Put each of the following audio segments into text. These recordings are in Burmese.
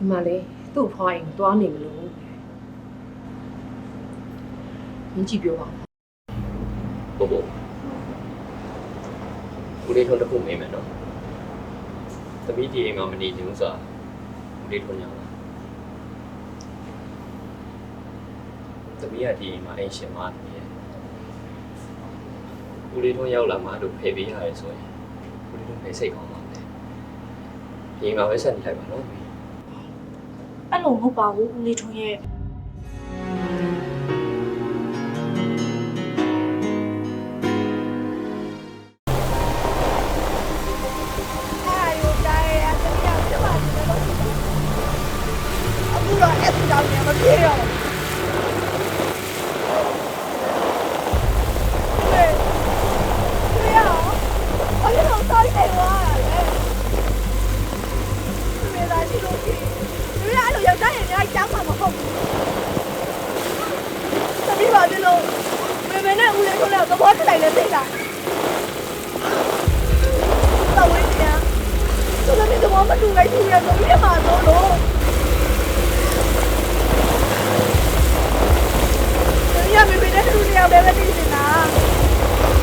ဒီမှာလေသူ့ဖွားရင်တွားနေမလို့မင်းကြည့်ပြောပါဦးဘို့ဘို့ဦးလေးထွန်းတစ်ခုမေးမယ်နော်သမီးဒီအိမ်မှာမနေချင်ဘူးဆိုတာဦးလေးထွန်းညာလားသမီးကဒီအိမ်မှာအိမ်ရှင်မသမီးရဲ့ဦးလေးထွန်းရောက်လာမှတို့ဖယ်ပေးရတယ်ဆိုရင်ဦးလေးထွန်းဖယ်စိတ်ကောင်းပါမယ်ဒီအိမ်မှာပဲဆက်နေလိုက်ပါနော်မေ အဲ့လိုမဟုတ်ပါဘူးဦးလေးထွန်းရဲ့အခုတော့အဲ့ဒီကြောင့်မပြေတော့ သူတို့ကဘာမှမတူလိုက်ဘူးရတော့ပြမှာတော့လို့တပီးကမေမေနဲ့တူနေအောင်လည်းမသိနေတာ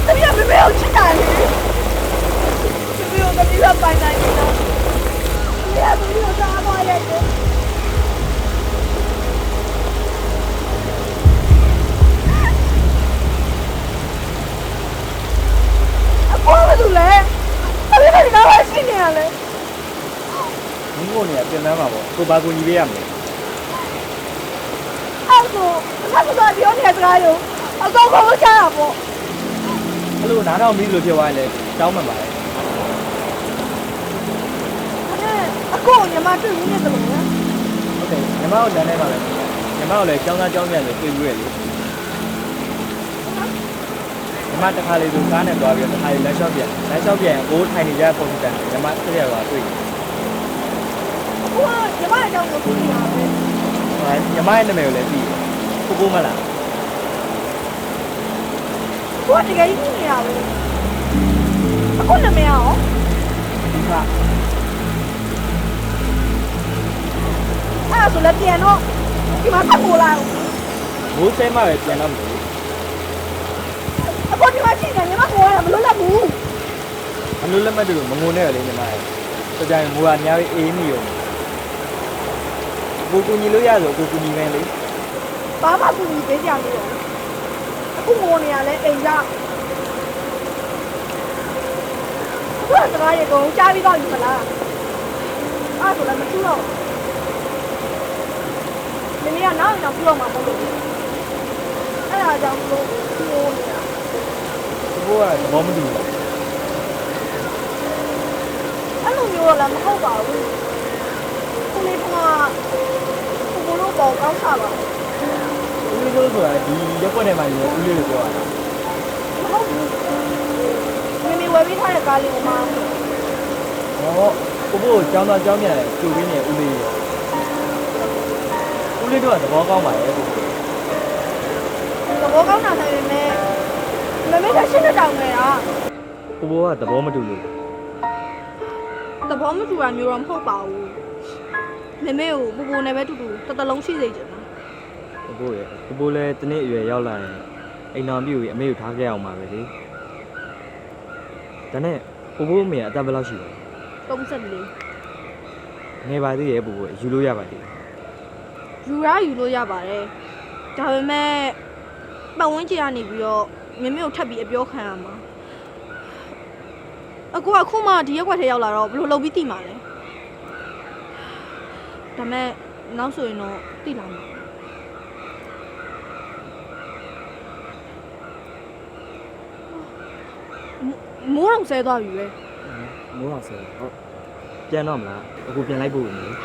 တပီးကမေမေကိုချစ်တာလေတပီးကိုတပီးကပိုင်နိုင်နေတာတပီးကတပီးကိုစားမလိုက်တယ်အပေါ်မလို့လဲအမေကဒီကောင်ရှိနေ ရလဲမင်းကိုနေပြင်ပန်းမှာပေါ့ကိုပါကိုညီပေးရမယ်အဲ့ဆိုအခါကတော့ပြောနေတဲ့စကားကိုအကောင်ကောင်ချတာပေါ့အဲ့လိုနားတော့မီးလို့ပြောသွားရင်လည်းတောင်းမှန်ပါလေအဲ့အကိုညီမတွေ့ဘူးနေတယ်လို့နော်ဟုတ်တယ်ညီမတို့လမ်းထဲမှာပဲညီမတို့လည်းចောင်းသားចောင်းပြန်လို့တွေ့ဘူးရဲ့လေညီမတစ်ခါလေးဆိုကားနဲ့သွားပြီးတော့တစ်ခါလေးလမ်းလျှောက်ပြန်လမ်းလျှောက်ပြန်ကိုထိုင်နေကြပုံစံညီမဆက်ရပါတွေ့တယ် အခုကညီမအကြောင်းကိုသိနေတာပဲဟာညီမရဲ့နာမည်ကိုလည်းသိတယ်ကိုကိုမလားကိုကတကယ်ကြီးနေတာပဲအခုနာမည်ရောဟာအဲ့ဒါဆိုလည်းပြန်တော့ဒီမှာဆက်ပေါ်လာအောင်ဘိုးဆဲမှပဲပြန်တော့မလို့အခုဒီမှာရှိနေညီမကိုရမလို့လက်ဘူးအလိုလက်မှတ်တို့မငုံနဲ့ရလေညီမရဲ့စကြရင်ငိုကအများကြီးအေးမိရော ကိုကူညီလို့ရဆိုကိုကူညီမယ်လေဘာမှကူညီပေးကြမလို့အခုငိုနေရလဲအိမ်ရောက်ဘယ်စကားရေကုန်ကြားပြီးတော့ယူမလားအဲ့ဆိုလည်းမထူတော့မင်းကနောက်ရင်တော့ပြုတ်မှာမဟုတ်ဘူးအဲ့ဒါကြောင့်လို့ငိုနေတာဘိုးကသဘောမတူဘူးအဲ့လိုမျိုးတော့လည်းမဟုတ်ပါဘူး ခုလေးကကိုကိုလိုပေါ့ကောင်းတာပါဦးလေးတို့ဆိုတာဒီရက်ွက်ထဲမှာနေဦးလေးကိုပြောတာမဟုတ်ဘူးမမေဝယ်ပြီးထားတဲ့ကားလေးကိုမှဟောကိုဘို့ကျောင်းသားကျောင်းပြန်ကြိုပြီးနေဦးလေးရောဦးလေးတို့ကသဘောကောင်းပါရဲ့ကိုသဘောကောင်းတာနိုင်ပေမဲ့မမေကရှင်းတဲ့တောင်နေတာကိုဘိုးကသဘောမတူလို့သ ဘောမတူတာမျိုးတော့မဟုတ်ပါဘူးမမေကိုပူပူနဲ့ပဲတူတူတတလုံးရှိစေချင်တာကိုဘိုးရဲ့ကိုဘိုးလည်းတနေ့အရွယ်ရောက်လာရင်အိမ်တော်ပြူကြီးအမေကိုထားခဲ့အောင်ပါပဲလေဒါနဲ့ကိုဘိုးအမေကအသက်ဘယ်လောက်ရှိလဲ34ငယ်ပါသေးရဲ့ကိုဘိုးယူလို့ရပါသေးတယ်ယူရယူလို့ရပါတယ်ဒါပေမဲ့ပတ်ဝန်းကျင်ကနေပြီးတော့မမေကိုထပ်ပြီးအပြောခံရမှာ အကူကအခုမှဒီရက်ွက်ထဲရောက်လာတော့ဘယ်လိုလုပ်ပြီးတိမှာလဲဒါပေမဲ့နောက်ဆိုရင်တော့တိလာမှာမိုးတော့ဆဲသွားပြီပဲမိုးအောင်ဆယ်ဟုတ်ပြန်တော့မလားအခုပြန်လိုက်ဖို့မလို့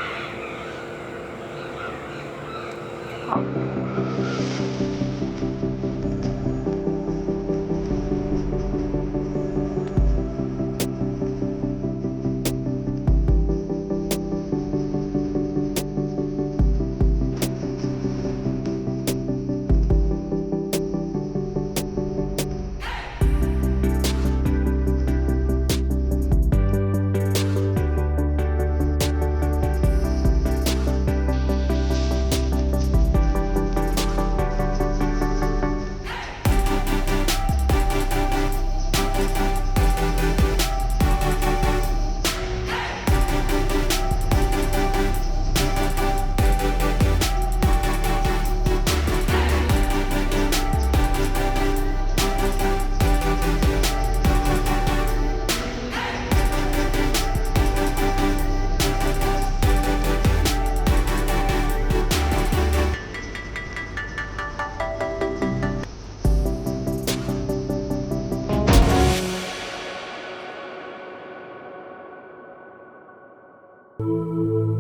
ဟဲ့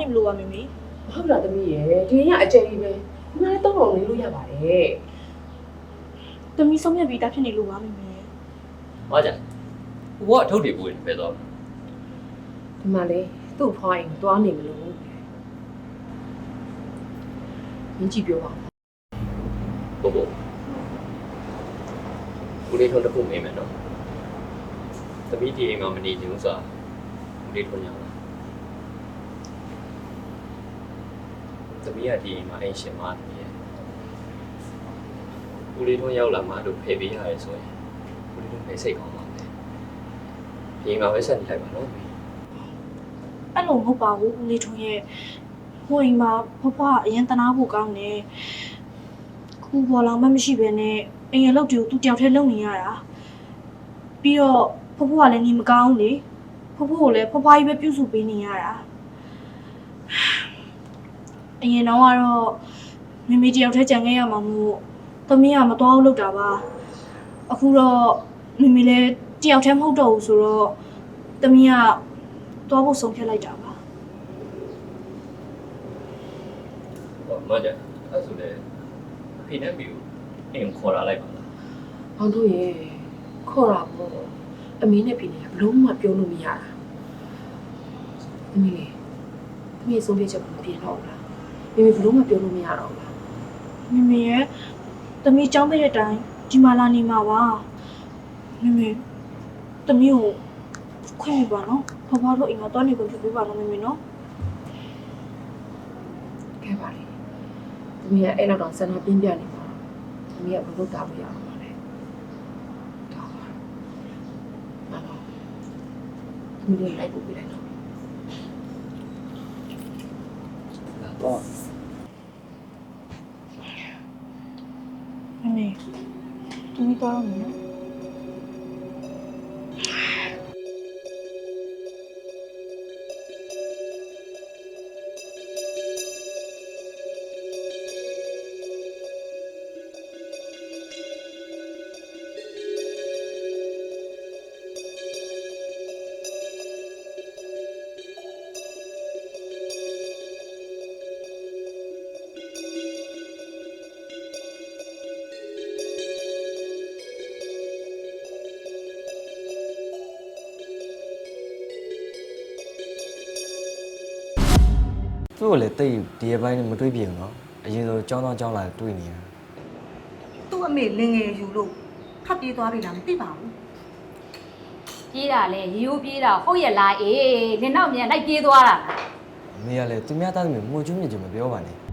နေမလို့ပါမမေဟုတ်လားသမီးရယ်ဒီရင်ကအကျယ်ကြီးပဲဒီမှာလည်းတော့အောင်နေလို့ရပါတယ်တမီးဆုံးဖြတ်ပြီးသားဖြစ်နေလို့ပါမမေ။ဟာကြ။ကိုကအထုပ်တွေပို့ရင်ပဲတော့ဒီမှာလေသူ့ဖွားရင်သွားနေမလို့ရင်းကြည့်ပြောပါဦးဘို့ဘို့။ကိုလေးထုံးတစ်ခုမေးမယ်နော်။သမီးဒီအိမ်မှာမနေချင်ဘူးဆိုတာကိုလေးထုံးရလား။ သမီးကဒီအိမ်မှာအိမ်ရှင်မသမီးရဲ့။ကိုလေးထုံးရောက်လာမှတို့ဖယ်ပေးရတယ်ဆိုရင်ကိုလေးထုံးဖယ်စိတ်ကောင်းပါမယ်။ဒီအိမ်မှာပဲဆက်နေလိုက်ပါနော်။အဲ့လိုမဟုတ်ပါဘူးဦးလေးထွန်းရဲ့ဟိုအိမ်မှာဖွားဖွားကအရင်တနာဖို့ကောင်းတယ်ခုဘောလောင်မမရှိဘဲနဲ့အိမ်ရလောက်တူသူတယောက်တည်းလုံနေရတာပြီးတော့ဖွားဖွားကလည်းနေမကောင်းလေဖွားဖွားကိုလည်းဖွားဖွားကြီးပဲပြုစုပေးနေရတာ အရင်တော့ကတော့မိမိတယောက်တည်းကြံခဲ့ရမှာမို့သမီးကမတော်အောင်လုပ်တာပါအခုတော့မိမိလည်းတယောက်တည်းမဟုတ်တော့ဘူးဆိုတော့သမီးကသွားဖို့ဆုံးဖြတ်လိုက်တာပါဟောမကြအဲ့ဆိုလေဖိနေပြီကိုအိမ်ကိုခေါ်လာလိုက်ပါလား။အောင်တို့ရဲ့ခေါ်တာပေါ့။အမင်းနဲ့ပြင်းနေတာဘလုံးမပြောလို့မရတာ။သမီးလေသမီးဆုံးဖြတ်ချက်ကိုမပြင်တော့ဘူးလား။ မိမိဘလုံးမပြောလို့မရတော့ဘူးလားမမေရဲ့သမီးကြောင်းပေးတဲ့အတိုင်းဒီမှာလာနေမှာပါမမေသမီးကိုခွင့်ပြပါနော်ဖဖတို့အိမ်မှာသွားနေကုန်ပြပေးပါနော်မမေနော်။ခဲပါလေ။သမီးကအဲ့လောက်တော့ဆန္ဒပြင်းပြနေမှာ။သမီးကဘလို့တာလို့ရအောင်ပါလေ။တော့ပါ။မတော်။သမီးလေးလိုက်ပို့ပေးလိုက်တော့တော့ မမေ သမီး သူ့ကိုလည်းတိတ်ဒီရဲ့ပိုင်းနဲ့မတွေးပြင်ဘူးနော်အရင်ဆုံးကြောင်းတော့ကြောင်းလာတွေးနေရသူ့အမေလင်ငယ်ယူလို့ဖတ်ပြေးသွားပြီလားမသိပါဘူးပြေးတာလေရိုးပြေးတာဟုတ်ရဲ့လားအေးလင်နောက်မြန်လိုက်ပြေးသွားတာအမေကလည်းသူများသားသမီးမှုချွေးမြင့်ချင်မပြောပါနဲ့